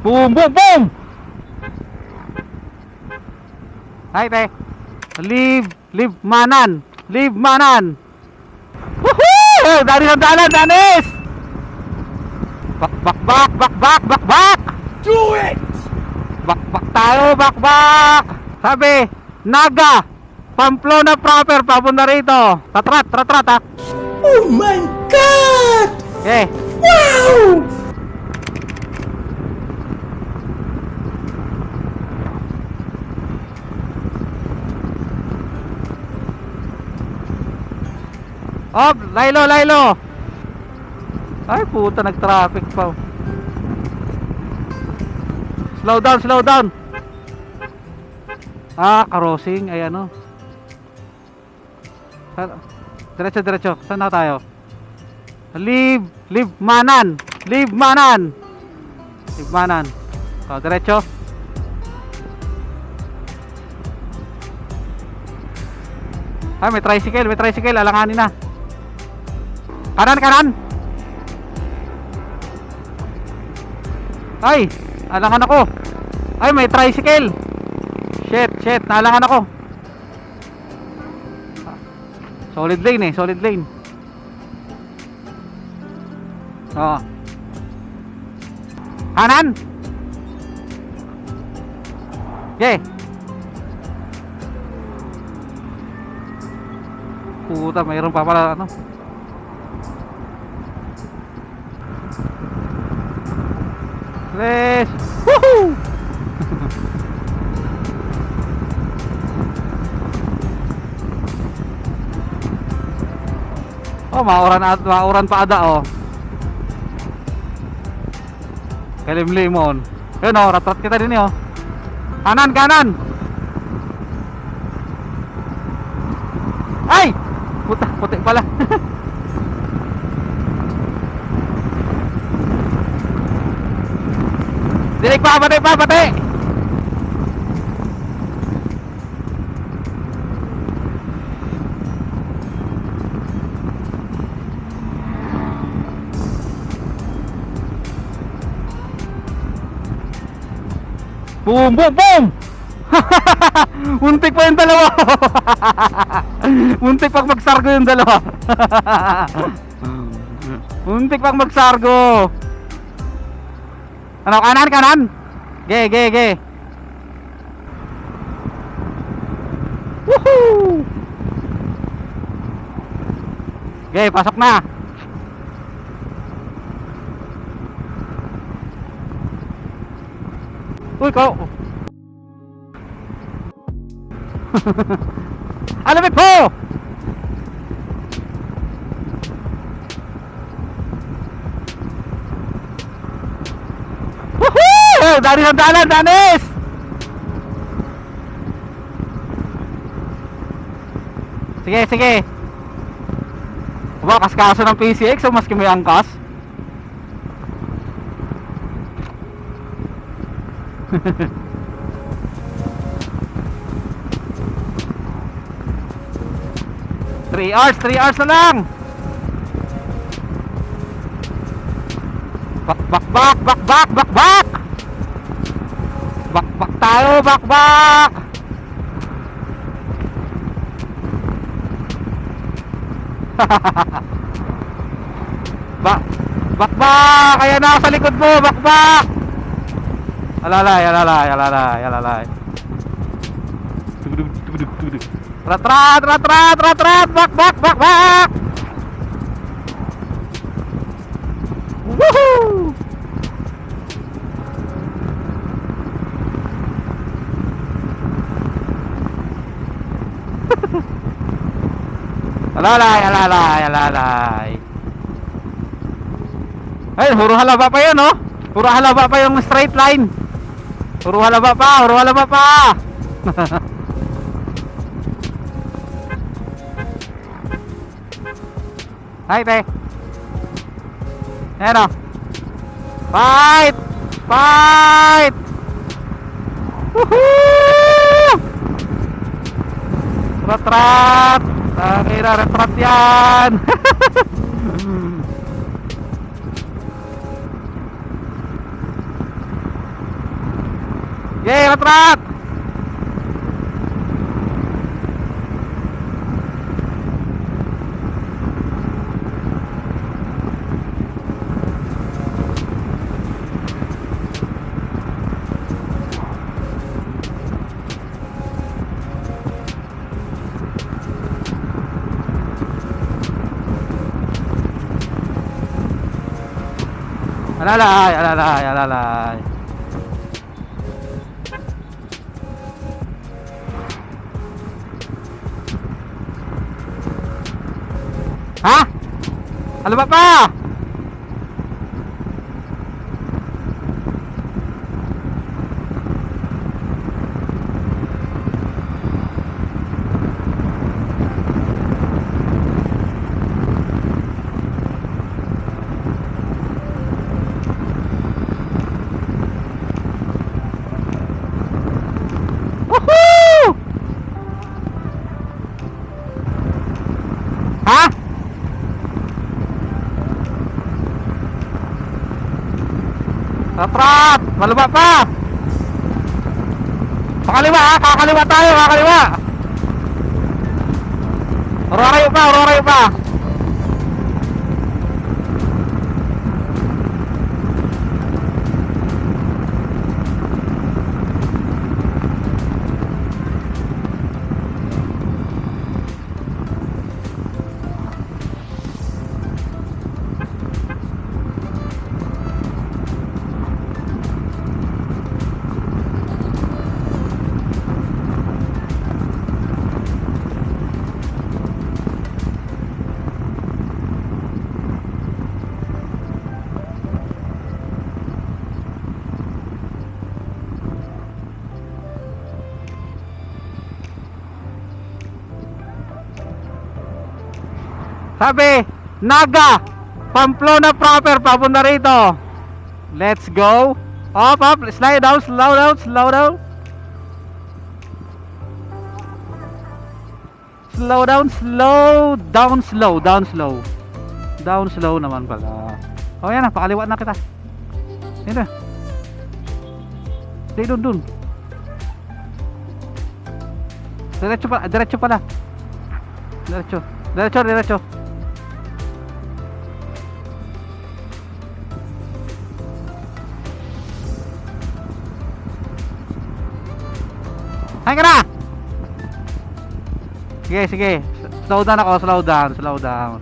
Boom, boom, boom! Hi, te. Leave, leave manan. Leave manan. Woohoo! Dani ng dalan, Danis! Bak, bak, bak, bak, bak, bak, bak! Do it! Bak, bak tayo, bak, bak! Sabi, Naga, Pamplona proper, papunta rito. Tatrat, tatrat, ha? Oh my god! Okay. Wow! Oh, Lilo, Lilo! Ay, puta, nag-traffic pa. Slow down, slow down! Ah, crossing, ay ano. Diretso, diretso. Saan na tayo? Leave, leave manan! Leave manan! Leave manan. So, diretso. Ay, may tricycle, may tricycle, alanganin na. Kanan, kanan! Ay, alangan ako. Ay, may tricycle. Shit, shit, naalangan ako. Solid lane eh, solid lane. Oo. Kanan! Okay. Puta, mayroon pa pala ano. Let's Woohoo! oh, mauran at mauran pa ada oh. Kalim limon. Yun oh, ratrat kita din eh, oh. Kanan, kanan. Ay! Puta, puti pala. Dinig pa, pati pa, pati! Boom, boom, boom! Muntik pa yung dalawa. Muntik pa magsargo yung dalawa. Muntik pa magsargo. Ano, kanan, kanan? Ge, ge, ge. Woohoo! Ge, pasok na. Uy, ko. Alamig po! Dari ng dalan, Danis! Sige, sige. Aba, kaskaso ng PCX o maski may angkas? Three hours, three hours na lang! Bak, bak, bak, bak, bak, bak, bak! Bak, bak tayo, bak, bak! bak, bak, bak! Ayan na ako sa likod mo, bak, bak! Alalay, alalay, alalay, alalay. Tugudug, tugudug, tugudug. Rat, rat, rat, rat, rat, rat, bak, bak, bak, bak! Woohoo! Alalay, alalay, alalay. Ay, huro halaba pa yun, oh. Huro halaba pa yung straight line. Huro halaba pa, huro halaba pa. Hi, te. Ayan, oh. Fight! Fight! Woohoo! Retrat! Akhirnya reprotian Yeay, retrot! Alalay, alalay, alalay. Ha? Ano ba pa? Tatrat! Malaba pa! Pakaliwa ha! Kakaliwa tayo! Kakaliwa! Ororayo pa! Ororayo pa! Sabi, Naga, Pamplona proper, papunta rito. Let's go. Up, up, slide down, slow down, slow down. Slow down, slow down, slow, down, slow. Down, slow naman pala. O yan pakaliwa na kita. Na. Stay dun, dun. Diretso pa, diretso pala. Diretso. Diretso, diretso. Hay ka na! Sige, sige. Slow down ako, slow down, slow down.